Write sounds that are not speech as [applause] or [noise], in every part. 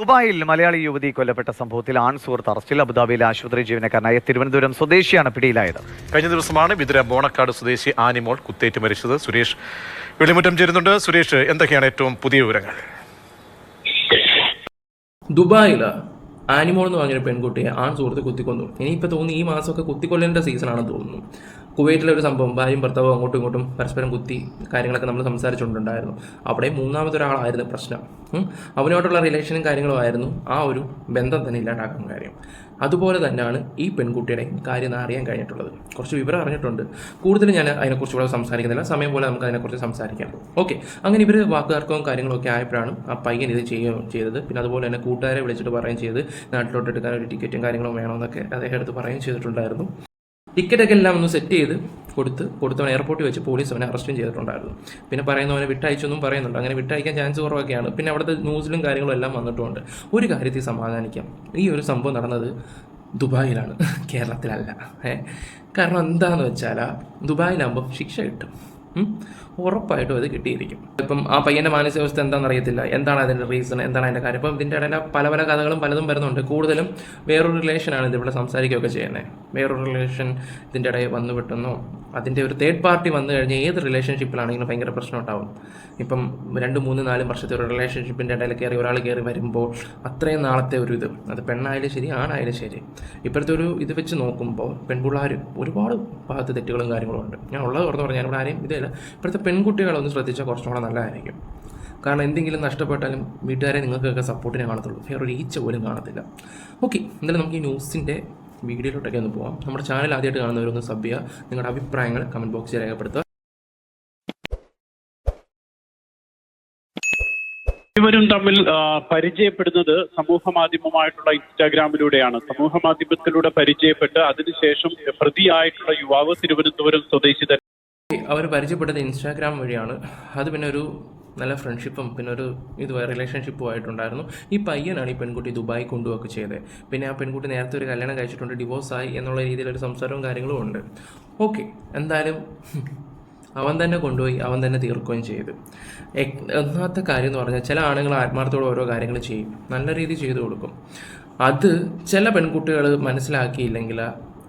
ദുബായിൽ മലയാളി യുവതി കൊല്ലപ്പെട്ട സംഭവത്തിൽ ആൺ സുഹൃത്ത് അറസ്റ്റിൽ അബുദാബിയിലെ ആശുപത്രി ജീവനക്കാരനായ തിരുവനന്തപുരം സ്വദേശിയാണ് പിടിയിലായത്. കഴിഞ്ഞ ദിവസമാണ് വിതുര ബോണക്കാട് സ്വദേശി ആനിമോൾ കുത്തേറ്റ് മരിച്ചത്. സുരേഷ് വെളിമുറ്റം ചേരുന്നുണ്ട്. സുരേഷ് എന്തൊക്കെയാണ് ഏറ്റവും പുതിയ വിവരങ്ങൾ? ദുബായിൽ ആനിമോൾ എന്ന് പറഞ്ഞൊരു പെൺകുട്ടിയെ ആൺ സുഹൃത്ത് കുത്തിക്കൊന്നു. ഇനിയിപ്പോൾ തോന്നുന്നു ഈ മാസമൊക്കെ കുത്തിക്കൊല്ലേണ്ട സീസണാണെന്ന് തോന്നുന്നു. കുവൈറ്റിലെ ഒരു സംഭവം ഭാര്യയും ഭർത്താവും അങ്ങോട്ടും ഇങ്ങോട്ടും പരസ്പരം കുത്തി കാര്യങ്ങളൊക്കെ നമ്മൾ സംസാരിച്ചുകൊണ്ടുണ്ടായിരുന്നു. അവിടെ മൂന്നാമത്തെ ഒരാളായിരുന്നു പ്രശ്നം അവനോടുള്ള റിലേഷനും കാര്യങ്ങളും ആയിരുന്നു ആ ഒരു ബന്ധം തന്നെ ഇല്ലാണ്ടാക്കുന്ന കാര്യം. അതുപോലെ തന്നെയാണ് ഈ പെൺകുട്ടിയുടെ കാര്യം അറിയാൻ കഴിഞ്ഞിട്ടുള്ളത്. കുറച്ച് വിവരം അറിഞ്ഞിട്ടുണ്ട്. കൂടുതലും ഞാൻ അതിനെക്കുറിച്ച് ഇവിടെ സംസാരിക്കുന്നില്ല. സമയം പോലെ നമുക്ക് അതിനെക്കുറിച്ച് സംസാരിക്കാം. ഓക്കെ. അങ്ങനെ ഇവർ വാക്കുതർക്കവും കാര്യങ്ങളൊക്കെ ആയപ്പോഴാണ് ആ പയ്യൻ ഇത് ചെയ്യുകയും ചെയ്തത്. പിന്നെ അതുപോലെ തന്നെ കൂട്ടുകാരെ വിളിച്ചിട്ട് പറയുകയും ചെയ്ത് നാട്ടിലോട്ട് എടുക്കാൻ ഒരു ടിക്കറ്റും കാര്യങ്ങളും വേണമെന്നൊക്കെ അദ്ദേഹം എടുത്ത് പറയുകയും ചെയ്തിട്ടുണ്ടായിരുന്നു. ടിക്കറ്റൊക്കെ എല്ലാം ഒന്ന് സെറ്റ് ചെയ്ത് കൊടുത്ത് കൊടുത്തവൻ എയർപോർട്ടിൽ വെച്ച് പോലീസ് അവനെ അറസ്റ്റും ചെയ്തിട്ടുണ്ടായിരുന്നു. പിന്നെ പറയുന്നവനെ വിട്ടയച്ചെന്നും പറയുന്നുണ്ട്. അങ്ങനെ വിട്ടയക്കാൻ ചാൻസ് കുറവൊക്കെയാണ്. പിന്നെ അവിടുത്തെ ന്യൂസിലും കാര്യങ്ങളും എല്ലാം വന്നിട്ടുണ്ട്. ഒരു കാര്യത്തിൽ സമാധാനിക്കാം. ഈ ഒരു സംഭവം നടന്നത് ദുബായിലാണ്. [laughs] കേരളത്തിലല്ല. കാരണം എന്താണെന്ന് വെച്ചാൽ ദുബായിലാകുമ്പോൾ ശിക്ഷ കിട്ടും. ഉറപ്പായിട്ടും അത് കിട്ടിയിരിക്കും. ഇപ്പം ആ പയ്യന്റെ മാനസികാവസ്ഥ എന്താണെന്ന് അറിയത്തില്ല എന്താണ് അതിന്റെ റീസൺ എന്താണ് അതിന്റെ കാര്യം? ഇപ്പം ഇതിന്റെ ഇടയിൽ പല പല കഥകളും പലതും വരുന്നുണ്ട്. കൂടുതലും വേറൊരു റിലേഷനാണ് ഇതിവിടെ സംസാരിക്കുകയൊക്കെ ചെയ്യുന്നത് വേറൊരു റിലേഷൻ ഇതിന്റെ ഇടയിൽ വന്നു വിട്ടുന്നോ അതിന്റെ ഒരു തേർഡ് പാർട്ടി വന്നു കഴിഞ്ഞാൽ ഏത് റിലേഷൻഷിപ്പിലാണെങ്കിലും ഭയങ്കര പ്രശ്നം ഉണ്ടാവും ഇപ്പം രണ്ട് മൂന്ന് നാല് വർഷത്തെ ഒരു റിലേഷൻഷിപ്പിന്റെ ഇടയിൽ കയറി ഒരാൾ കയറി വരുമ്പോൾ അത്രയും നാളത്തെ ഒരു ഇത്. അത് പെണ്ണായാലും ശരി ആണായാലും ശരി. ഇപ്പോഴത്തെ ഒരു ഇത് വെച്ച് നോക്കുമ്പോൾ പെൺപിള്ളാരും ഒരുപാട് ഭാഗത്ത് തെറ്റുകളും കാര്യങ്ങളും ഉണ്ട്. ഞാൻ ഉള്ളത് തുറന്ന് പറഞ്ഞാൽ ഇവിടെ ആരെയും ഇതല്ല ഇപ്പോഴത്തെ പെൺകുട്ടികളൊന്ന് ശ്രദ്ധിച്ചാൽ കുറച്ചും കൂടെ നല്ലതായിരിക്കും. കാരണം എന്തെങ്കിലും നഷ്ടപ്പെട്ടാലും വീട്ടുകാരെ നിങ്ങൾക്കൊക്കെ സപ്പോർട്ടിനെ കാണത്തുള്ളൂ. വേറെ ഒരു ഈച്ച പോലും കാണത്തില്ല. ഓക്കെ എന്തായാലും നമുക്ക് ഈ ന്യൂസിന്റെ വീഡിയോയിലോട്ടൊക്കെ ഒന്ന് പോകാം നമ്മുടെ ചാനൽ ആദ്യമായിട്ട് കാണുന്നവരൊന്ന് സബ് ചെയ്യുക. നിങ്ങളുടെ അഭിപ്രായങ്ങൾ കമന്റ് ബോക്സിൽ രേഖപ്പെടുത്തുക. ഇവരും തമ്മിൽ പരിചയപ്പെടുന്നത് സമൂഹ മാധ്യമമായിട്ടുള്ള ഇൻസ്റ്റാഗ്രാമിലൂടെയാണ്. സമൂഹ മാധ്യമത്തിലൂടെ പരിചയപ്പെട്ട് അതിനുശേഷം പ്രതിയായിട്ടുള്ള യുവാവ് തിരുവനന്തപുരം സ്വദേശി അവർ പരിചയപ്പെട്ടത് ഇൻസ്റ്റാഗ്രാം വഴിയാണ്. അത് പിന്നെ ഒരു നല്ല ഫ്രണ്ട്ഷിപ്പും പിന്നെ ഒരു ഇത് റിലേഷൻഷിപ്പും ആയിട്ടുണ്ടായിരുന്നു. ഈ പയ്യനാണ് ഈ പെൺകുട്ടി ദുബായ് കൊണ്ടുപോയൊക്കെ ചെയ്തത് പിന്നെ ആ പെൺകുട്ടി നേരത്തെ ഒരു കല്യാണം കഴിച്ചിട്ടുണ്ട് ഡിവോഴ്സായി എന്നുള്ള രീതിയിലൊരു സംസാരവും കാര്യങ്ങളും ഉണ്ട്. ഓക്കെ എന്തായാലും അവൻ തന്നെ കൊണ്ടുപോയി അവൻ തന്നെ തീർക്കുകയും ചെയ്തു. ഒന്നാമത്തെ കാര്യം എന്ന് പറഞ്ഞാൽ ചില ആണുങ്ങൾ ആത്മാർത്ഥത്തോടെ ഓരോ കാര്യങ്ങൾ ചെയ്യും. നല്ല രീതിയിൽ ചെയ്തു കൊടുക്കും. അത് ചില പെൺകുട്ടികൾ മനസ്സിലാക്കിയില്ലെങ്കിൽ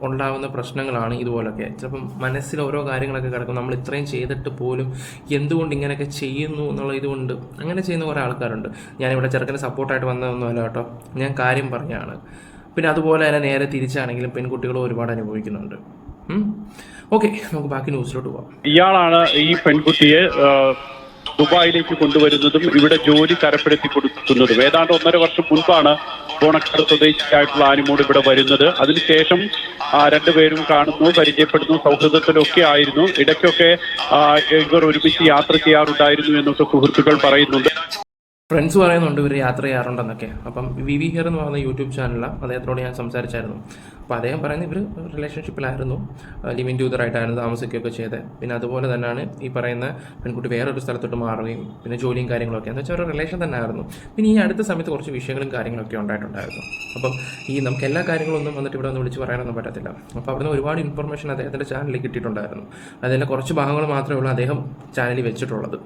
ഉണ്ടാവുന്ന പ്രശ്നങ്ങളാണ് ഇതുപോലൊക്കെ. ചിലപ്പം മനസ്സിൽ ഓരോ കാര്യങ്ങളൊക്കെ കിടക്കും. നമ്മൾ ഇത്രയും ചെയ്തിട്ട് പോലും എന്തുകൊണ്ട് ഇങ്ങനെയൊക്കെ ചെയ്യുന്നു എന്നുള്ള ഇതുകൊണ്ട് അങ്ങനെ ചെയ്യുന്ന കുറേ ആൾക്കാരുണ്ട്. ഞാനിവിടെ ചെറുക്കന് സപ്പോർട്ടായിട്ട് വന്നതൊന്നുമല്ല കേട്ടോ. ഞാൻ കാര്യം പറഞ്ഞാണ്. പിന്നെ അതുപോലെ തന്നെ നേരെ തിരിച്ചാണെങ്കിലും പെൺകുട്ടികളും ഒരുപാട് അനുഭവിക്കുന്നുണ്ട്. ഓക്കെ നമുക്ക് ബാക്കി ന്യൂസിലോട്ട് പോവാം. ഇയാളാണ് ഈ പെൺകുട്ടിയെ ദുബായിലേക്ക് കൊണ്ടുവരുന്നതും ഇവിടെ ജോലി തരപ്പെടുത്തി കൊടുക്കുന്നതും. ഏതാണ്ട് ഒന്നര വർഷം മുൻപാണ് ബോണക്കാട് സ്വദേശിയായിട്ടുള്ള ആനിമോട് ഇവിടെ വരുന്നത്. അതിനുശേഷം രണ്ടുപേരും കാണുന്നു പരിചയപ്പെടുന്നു സൗഹൃദത്തിലൊക്കെ ആയിരുന്നു. ഇടയ്ക്കൊക്കെ ഇവർ ഒരുമിച്ച് യാത്ര ചെയ്യാറുണ്ടായിരുന്നു എന്നൊക്കെ സുഹൃത്തുക്കൾ പറയുന്നുണ്ട്. ഫ്രണ്ട്സ് പറയുന്നുണ്ട് ഇവർ യാത്ര ചെയ്യാറുണ്ടെന്നൊക്കെ. അപ്പം വി വി ഹിയർ എന്ന് പറയുന്ന യൂട്യൂബ് ചാനലിലാണ് അദ്ദേഹത്തിനോട് ഞാൻ സംസാരിച്ചായിരുന്നു. അപ്പം അദ്ദേഹം പറയുന്നത് ഇവർ റിലേഷൻഷിപ്പിലായിരുന്നു ലിവിൻ ടൂതറായിട്ടായിരുന്നു താമസിക്കുകയൊക്കെ ചെയ്തത്. പിന്നെ അതുപോലെ തന്നെയാണ് ഈ പറയുന്ന പെൺകുട്ടി വേറൊരു സ്ഥലത്തോട്ട് മാറുകയും പിന്നെ ജോലിയും കാര്യങ്ങളൊക്കെ. എന്ന് വെച്ചാൽ ഒരു റിലേഷൻ തന്നെ ആയിരുന്നു പിന്നെ ഈ അടുത്ത സമയത്ത് കുറച്ച് വിഷയങ്ങളും കാര്യങ്ങളൊക്കെ ഉണ്ടായിട്ടുണ്ടായിരുന്നു. അപ്പം ഈ നമുക്ക് എല്ലാ കാര്യങ്ങളൊന്നും വന്നിട്ട് ഇവിടെ ഒന്ന് വിളിച്ച് പറയാനൊന്നും പറ്റത്തില്ല. അപ്പോൾ അവിടുന്ന് ഒരുപാട് ഇൻഫർമേഷൻ അദ്ദേഹത്തിന്റെ ചാനലിൽ കിട്ടിയിട്ടുണ്ടായിരുന്നു. അതിന്റെ കുറച്ച് ഭാഗങ്ങൾ മാത്രമേ ഉള്ളൂ അദ്ദേഹം ചാനലിൽ വെച്ചിട്ടുള്ളത്.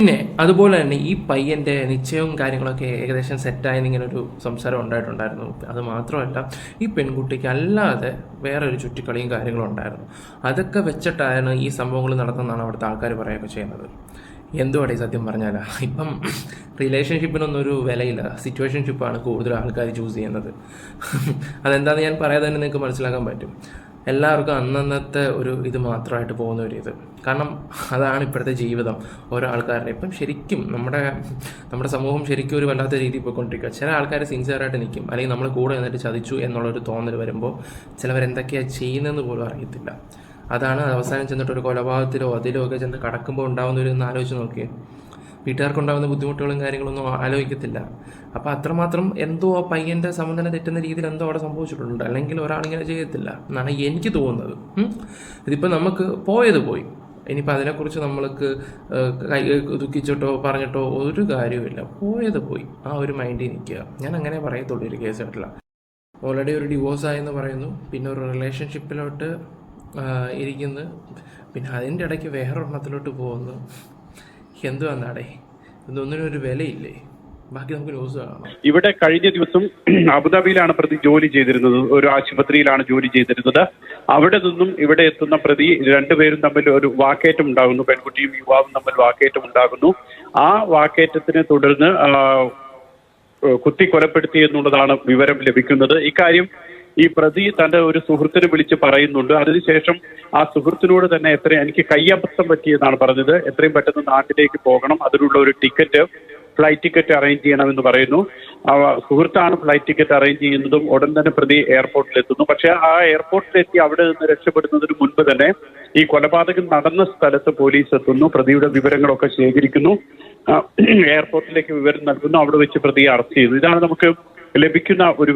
പിന്നെ അതുപോലെ തന്നെ ഈ പയ്യന്റെ നിശ്ചയവും കാര്യങ്ങളൊക്കെ ഏകദേശം സെറ്റായെന്ന് ഇങ്ങനെ ഒരു സംസാരം ഉണ്ടായിട്ടുണ്ടായിരുന്നു. അത് മാത്രമല്ല ഈ പെൺകുട്ടിക്ക് അല്ലാതെ വേറെ ഒരു ചുറ്റിക്കളിയും കാര്യങ്ങളും ഉണ്ടായിരുന്നു. അതൊക്കെ വെച്ചിട്ടാണ് ഈ സംഭവങ്ങൾ നടത്തുന്നതാണ് അവിടുത്തെ ആൾക്കാർ പറയുകയൊക്കെ ചെയ്യുന്നത്. എന്തുവാടെ സത്യം പറഞ്ഞാൽ ഇപ്പം റിലേഷൻഷിപ്പിനൊന്നും ഒരു വിലയില്ല. സിറ്റുവേഷൻഷിപ്പാണ് കൂടുതൽ ആൾക്കാർ ചൂസ് ചെയ്യുന്നത്. അതെന്താണെന്ന് ഞാൻ പറയാതെ തന്നെ നിങ്ങൾക്ക് മനസ്സിലാക്കാൻ പറ്റും. എല്ലാവർക്കും അന്നന്നത്തെ ഒരു ഇത് മാത്രമായിട്ട് പോകുന്ന ഒരു ഇത്. കാരണം അതാണ് ഇപ്പോഴത്തെ ജീവിതം. ഓരോ ആൾക്കാരുടെ ഇപ്പം ശരിക്കും നമ്മുടെ നമ്മുടെ സമൂഹം ശരിക്കും ഒരു വല്ലാത്ത രീതിയിൽ പോയിക്കൊണ്ടിരിക്കുക ചില ആൾക്കാർ സിൻസിയറായിട്ട് നിൽക്കും അല്ലെങ്കിൽ നമ്മൾ കൂടെ നിന്നിട്ട് ചതിച്ചു എന്നുള്ളൊരു തോന്നൽ വരുമ്പോൾ ചിലവരെന്തൊക്കെയാണ് ചെയ്യുന്നതെന്ന് പോലും അറിയത്തില്ല. അതാണ് അവസാനം ചെന്നിട്ട് ഒരു കൊലപാതകത്തിലോ അതിലോ ഒക്കെ ചെന്ന് കടക്കുമ്പോൾ ഉണ്ടാകുന്ന ഒരു ആലോചിച്ച് നോക്കിയേ. വീട്ടുകാർക്കുണ്ടാകുന്ന ബുദ്ധിമുട്ടുകളും കാര്യങ്ങളൊന്നും ആലോചിക്കത്തില്ല. അപ്പോൾ അത്രമാത്രം എന്തോ ആ പയ്യന്റെ സമനില തെറ്റുന്ന രീതിയിൽ എന്തോ അവിടെ സംഭവിച്ചിട്ടുണ്ട്. അല്ലെങ്കിൽ ഒരാളിങ്ങനെ ചെയ്യത്തില്ല. എന്നാണ് എനിക്ക് തോന്നുന്നത്. ഇതിപ്പോൾ നമുക്ക് പോയത് പോയി. ഇനിയിപ്പോൾ അതിനെക്കുറിച്ച് നമ്മൾക്ക് കൈ ദുഃഖിച്ചിട്ടോ പറഞ്ഞിട്ടോ ഒരു കാര്യവുമില്ല. പോയത് പോയി. ആ ഒരു മൈൻഡിൽ നിൽക്കുക. ഞാൻ അങ്ങനെ പറയത്തുള്ളൂ ഒരു കേസ് കേട്ടില്ല ഓൾറെഡി ഒരു ഡിവോഴ്സ് ആയെന്ന് പറയുന്നു. പിന്നെ ഒരു റിലേഷൻഷിപ്പിലോട്ട് ഇരിക്കുന്നു. പിന്നെ അതിന്റെ ഇടയ്ക്ക് വേറെ ഒരെണ്ണത്തിലോട്ട് പോകുന്നു. എന്തുവന്നാടേ? ഇതൊന്നിനും ഒരു വിലയില്ലേ? ഇവിടെ കഴിഞ്ഞ ദിവസം അബുദാബിയിലാണ് പ്രതി ജോലി ചെയ്തിരുന്നത്. ഒരു ആശുപത്രിയിലാണ് ജോലി ചെയ്തിരുന്നത്. അവിടെ നിന്നും ഇവിടെ എത്തുന്ന പ്രതി രണ്ടുപേരും തമ്മിൽ ഒരു വാക്കേറ്റം ഉണ്ടാകുന്നു. പെൺകുട്ടിയും യുവാവും തമ്മിൽ വാക്കേറ്റം ഉണ്ടാകുന്നു. ആ വാക്കേറ്റത്തിനെ തുടർന്ന് കുത്തി കൊലപ്പെടുത്തി എന്നുള്ളതാണ് വിവരം ലഭിക്കുന്നത്. ഇക്കാര്യം ഈ പ്രതി തന്റെ ഒരു സുഹൃത്തിനെ വിളിച്ച് പറയുന്നുണ്ട്. അതിനുശേഷം ആ സുഹൃത്തിനോട് തന്നെ എത്ര എനിക്ക് കയ്യബദ്ധം പറ്റിയെന്നാണ് പറഞ്ഞത്. എത്രയും പെട്ടെന്ന് നാട്ടിലേക്ക് പോകണം. അതിനുള്ള ഒരു ടിക്കറ്റ് ഫ്ലൈറ്റ് ടിക്കറ്റ് അറേഞ്ച് ചെയ്യണമെന്ന് പറയുന്നു. സുഹൃത്താണ് ഫ്ലൈറ്റ് ടിക്കറ്റ് അറേഞ്ച് ചെയ്യുന്നതും ഉടൻ തന്നെ പ്രതി എയർപോർട്ടിലെത്തുന്നു. പക്ഷേ ആ എയർപോർട്ടിലെത്തി അവിടെ നിന്ന് രക്ഷപ്പെടുന്നതിന് മുൻപ് തന്നെ ഈ കൊലപാതകം നടന്ന സ്ഥലത്ത് പോലീസ് എത്തുന്നു. പ്രതിയുടെ വിവരങ്ങളൊക്കെ ശേഖരിക്കുന്നു. എയർപോർട്ടിലേക്ക് വിവരം നൽകുന്നു. അവിടെ വെച്ച് പ്രതിയെ അറസ്റ്റ് ചെയ്തു ഇതാണ് നമുക്ക് ലഭിക്കുന്ന ഒരു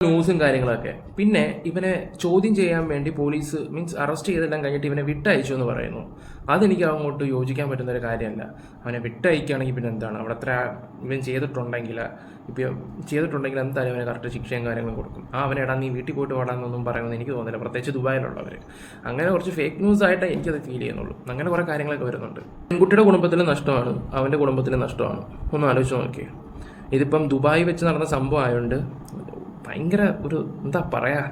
ന്യൂസും കാര്യങ്ങളൊക്കെ. പിന്നെ ഇവനെ ചോദ്യം ചെയ്യാൻ വേണ്ടി പോലീസ് മീൻസ് അറസ്റ്റ് ചെയ്തെല്ലാം കഴിഞ്ഞിട്ട് ഇവനെ വിട്ടയച്ചു എന്ന് പറയുന്നു. അതെനിക്ക് അങ്ങോട്ട് യോജിക്കാൻ പറ്റുന്ന ഒരു കാര്യമല്ല. അവനെ വിട്ടയക്കുകയാണെങ്കിൽ പിന്നെ എന്താണ്? അവിടെ അത്ര ഇവൻ ചെയ്തിട്ടുണ്ടെങ്കിൽ ഇപ്പം ചെയ്തിട്ടുണ്ടെങ്കിൽ എന്തായാലും അവന് കറക്റ്റ് ശിക്ഷയും കാര്യങ്ങളും കൊടുക്കും. ആ അവനെ എടാ നീ വീട്ടിൽ പോയിട്ട് പാടാന്നൊന്നും പറയുന്നത് എനിക്ക് തോന്നുന്നില്ല. പ്രത്യേകിച്ച് ദുബായിലുള്ളവർ അങ്ങനെ കുറച്ച് ഫേക്ക് ന്യൂസ് ആയിട്ട് എനിക്കത് ഫീൽ ചെയ്യുന്നുള്ളൂ. അങ്ങനെ കുറേ കാര്യങ്ങളൊക്കെ വരുന്നുണ്ട്. പെൺകുട്ടിയുടെ കുടുംബത്തിൽ നഷ്ടമാണ്. അവന്റെ കുടുംബത്തിൽ നഷ്ടമാണ്. ഒന്ന് ആലോചിച്ച് നോക്കിയേ. ഇതിപ്പം ദുബായ് വെച്ച് നടന്ന സംഭവം ആയതുകൊണ്ട് ഭയങ്കര ഒരു എന്താ പറയാ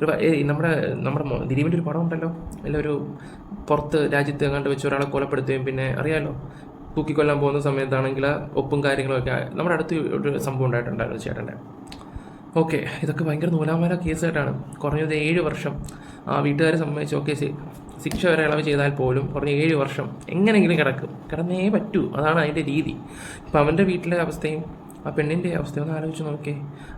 ഒരു നമ്മുടെ നമ്മുടെ ദിലീപിന്റെ ഒരു പടം ഉണ്ടല്ലോ അല്ല ഒരു പുറത്ത് രാജ്യത്ത് എങ്ങാണ്ട് വെച്ച് ഒരാളെ കൊലപ്പെടുത്തുകയും പിന്നെ അറിയാമല്ലോ തൂക്കിക്കൊല്ലാൻ പോകുന്ന സമയത്താണെങ്കിൽ ഒപ്പും കാര്യങ്ങളൊക്കെ നമ്മുടെ അടുത്ത് ഒരു സംഭവം ഉണ്ടായിട്ടുണ്ടായിരുന്നു ചേട്ടന്റെ. ഓക്കെ ഇതൊക്കെ ഭയങ്കര നൂലാമാല കേസായിട്ടാണ്. കുറഞ്ഞത് ഏഴ് വർഷം. ആ വീട്ടുകാരെ സംബന്ധിച്ച് ഓക്കെ ശിക്ഷ വരെ ഇളവ് ചെയ്താൽ പോലും കുറഞ്ഞ ഏഴ് വർഷം എങ്ങനെയെങ്കിലും കിടക്കും. കിടന്നേ പറ്റൂ. അതാണ് അതിന്റെ രീതി. ഇപ്പം അവന്റെ വീട്ടിലെ അവസ്ഥയും ആ പെണ്ണിന്റെ അവസ്ഥ ഒന്ന് ആലോചിച്ച് നോക്കേ.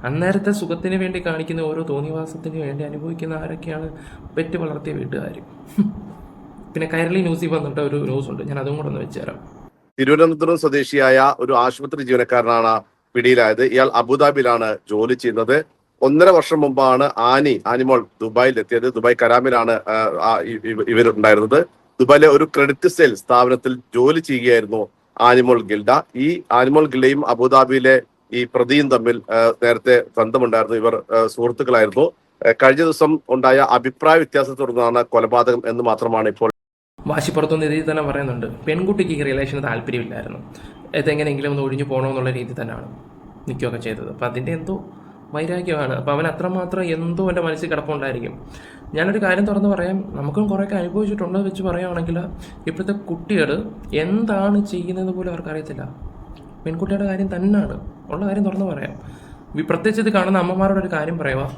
അന്നേരത്തെ സുഖത്തിന് വേണ്ടി കാണിക്കുന്ന ഓരോ തോന്നിവാസത്തിന് വേണ്ടി അനുഭവിക്കുന്ന ആരൊക്കെയാണ് പെറ്റ് വളർത്തിയ വീട്ടുകാർ [laughs] പിന്നെ കൈരളി ന്യൂസിൽ വന്നിട്ട് ഒരു ന്യൂസ് ഉണ്ട്. ഞാൻ അതും കൂടെ ഒന്ന് വെച്ചുതരാം. തിരുവനന്തപുരം സ്വദേശിയായ ഒരു ആശുപത്രി ജീവനക്കാരനാണ് പിടിയിലായത്. ഇയാൾ അബുദാബിയിലാണ് ജോലി ചെയ്യുന്നത്. ഒന്നര വർഷം മുമ്പാണ് ആനി ആനിമോൾ ദുബായിൽ എത്തിയത് ദുബായ് കരാമിലാണ് ഇവരുണ്ടായിരുന്നത്. ദുബായിലെ ഒരു ക്രെഡിറ്റ് സെയിൽ സ്ഥാപനത്തിൽ ജോലി ചെയ്യുകയായിരുന്നു ആനിമോൾ ഗിൽഡ. ഈ ആനിമോൾ ഗിൽഡയും അബുദാബിയിലെ ഈ പ്രതിയും തമ്മിൽ നേരത്തെ ബന്ധമുണ്ടായിരുന്നു. ഇവർ സുഹൃത്തുക്കളായിരുന്നു. കഴിഞ്ഞ ദിവസം ഉണ്ടായ അഭിപ്രായ വ്യത്യാസത്തെ തുടർന്നാണ് കൊലപാതകം എന്ന് മാത്രമാണ് ഇപ്പോൾ വാശിപ്പുറത്തുനിന്ന് ഇതിൽ തന്നെ പറയുന്നുണ്ട്. പെൺകുട്ടിക്ക് ഈ റിലേഷന് താല്പര്യമില്ലായിരുന്നു. ഇതെങ്ങനെയെങ്കിലും ഒന്ന് ഒഴിഞ്ഞു പോകണമെന്നുള്ള രീതി തന്നെയാണ് നിൽക്കുകയൊക്കെ ചെയ്തത്. അപ്പം അതിന്റെ എന്തോ വൈരാഗ്യമാണ്. അപ്പം അവൻ അത്രമാത്രം എന്തോ എന്റെ മനസ്സിൽ കിടപ്പുണ്ടായിരിക്കും. ഞാനൊരു കാര്യം തുറന്ന് പറയാം. നമുക്കും കുറേയൊക്കെ അനുഭവിച്ചിട്ടുണ്ട് വെച്ച് പറയുകയാണെങ്കിൽ ഇപ്പോഴത്തെ കുട്ടികൾ എന്താണ് ചെയ്യുന്നത് പോലും അവർക്കറിയത്തില്ല. പെൺകുട്ടിയുടെ കാര്യം തന്നെയാണ് ഉള്ള കാര്യം തുറന്ന് പറയാം. പ്രത്യേകിച്ച് ഇത് കാണുന്ന അമ്മമാരോട് ഒരു കാര്യം പറയുക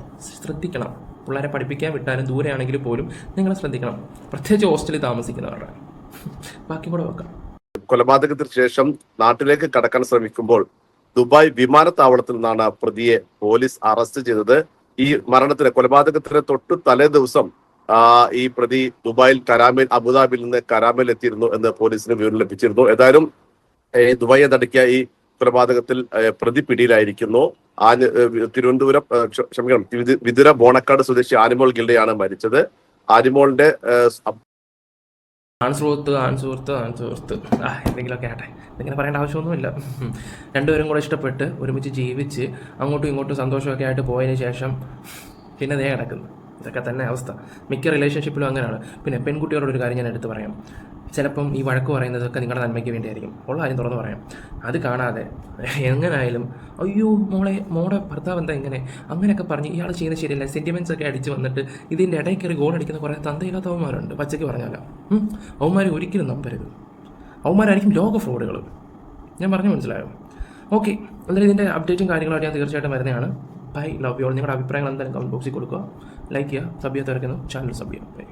ശ്രദ്ധിക്കണം. പിള്ളേരെ പഠിപ്പിക്കാൻ വിട്ടാലും ദൂരെയാണെങ്കിൽ പോലും നിങ്ങൾ ശ്രദ്ധിക്കണം. പ്രത്യേകിച്ച് ഹോസ്റ്റലിൽ താമസിക്കുന്നവരുടെ. ബാക്കി കൂടെ വെക്കാം കൊലപാതകത്തിന് ശേഷം നാട്ടിലേക്ക് കടക്കാൻ ശ്രമിക്കുമ്പോൾ ദുബായ് വിമാനത്താവളത്തിൽ നിന്നാണ് പ്രതിയെ പോലീസ് അറസ്റ്റ് ചെയ്തത്. ഈ മരണത്തിന് കൊലപാതകത്തിന് തൊട്ട് തലേ ദിവസം ഈ പ്രതി ദുബായിൽ കരാമേൽ അബുദാബിയിൽ നിന്ന് കരാമേൽ എത്തിയിരുന്നു എന്ന് പോലീസിന് വിവരം ലഭിച്ചിരുന്നു. ഏതായാലും ഏ, നടക്കിയ ഈ കൊലപാതകത്തിൽ പ്രതി പിടിയിലായിരിക്കുന്നു. ഏ, തിരുവനന്തപുരം ക്ഷമിക്കണം വിതുര ബോണക്കാട് സ്വദേശി ആനിമോൾ ഗിൽഡയാണ് മരിച്ചത്. ആനിമോളിന്റെ ആൺസുഹൃത്ത് സുഹൃത്ത് ആൺ സുഹൃത്ത് ആൺ സുഹൃത്ത് ആ എന്തെങ്കിലുമൊക്കെ ആട്ടെ ഇങ്ങനെ പറയേണ്ട ആവശ്യമൊന്നുമില്ല. രണ്ടുപേരും കൂടെ ഇഷ്ടപ്പെട്ട് ഒരുമിച്ച് ജീവിച്ച് അങ്ങോട്ടും ഇങ്ങോട്ടും സന്തോഷമൊക്കെ ആയിട്ട് പോയതിന് ശേഷം പിന്നെ ദേ കിടക്കുന്നു. ഇതൊക്കെ തന്നെ അവസ്ഥ. മിക്ക റിലേഷൻഷിപ്പിലും അങ്ങനെയാണ്. പിന്നെ പെൺകുട്ടിയോടൊരു കാര്യം ഞാൻ എടുത്ത് പറയാം. ചിലപ്പം ഈ വഴക്ക് പറയുന്നതൊക്കെ നിങ്ങളുടെ നന്മയ്ക്ക് വേണ്ടിയായിരിക്കും. ഉള്ള കാര്യം തുറന്നു പറയാം. അത് കാണാതെ എങ്ങനായാലും അയ്യോ മോളെ മോളെ ഭർത്താവ് എന്താ ഇങ്ങനെ? അങ്ങനെയൊക്കെ പറഞ്ഞ് ഇയാൾ ചെയ്യുന്നത് ശരിയല്ല. സെന്റിമെന്റ്സ് ഒക്കെ അടിച്ച് വന്നിട്ട് ഇതിന്റെ ഇടയിൽ കയറി ഗോൾ അടിക്കുന്ന കുറേ തന്തയില്ലാത്തവന്മാരുണ്ട് പച്ചയ്ക്ക് പറഞ്ഞാലോ അവന്മാർ ഒരിക്കലും നമ്പരുത്. അവന്മാരായിരിക്കും ലോക ഫ്രോഡുകൾ ഞാൻ പറഞ്ഞു മനസ്സിലായോ? ഓക്കെ. എന്നാലും ഇതിന്റെ അപ്ഡേറ്റും കാര്യങ്ങളും ഞാൻ തീർച്ചയായിട്ടും വരുന്നതാണ്. ബൈ ലവ് യു ഓൾ നിങ്ങളുടെ അഭിപ്രായങ്ങൾ എന്തായാലും കമന്റ് ബോക്സിൽ കൊടുക്കുക. ലൈക്ക് ചെയ്യുക. സബ് തിരക്കുന്നു ചാനൽ സബ് ചെയ്യുക. ബൈ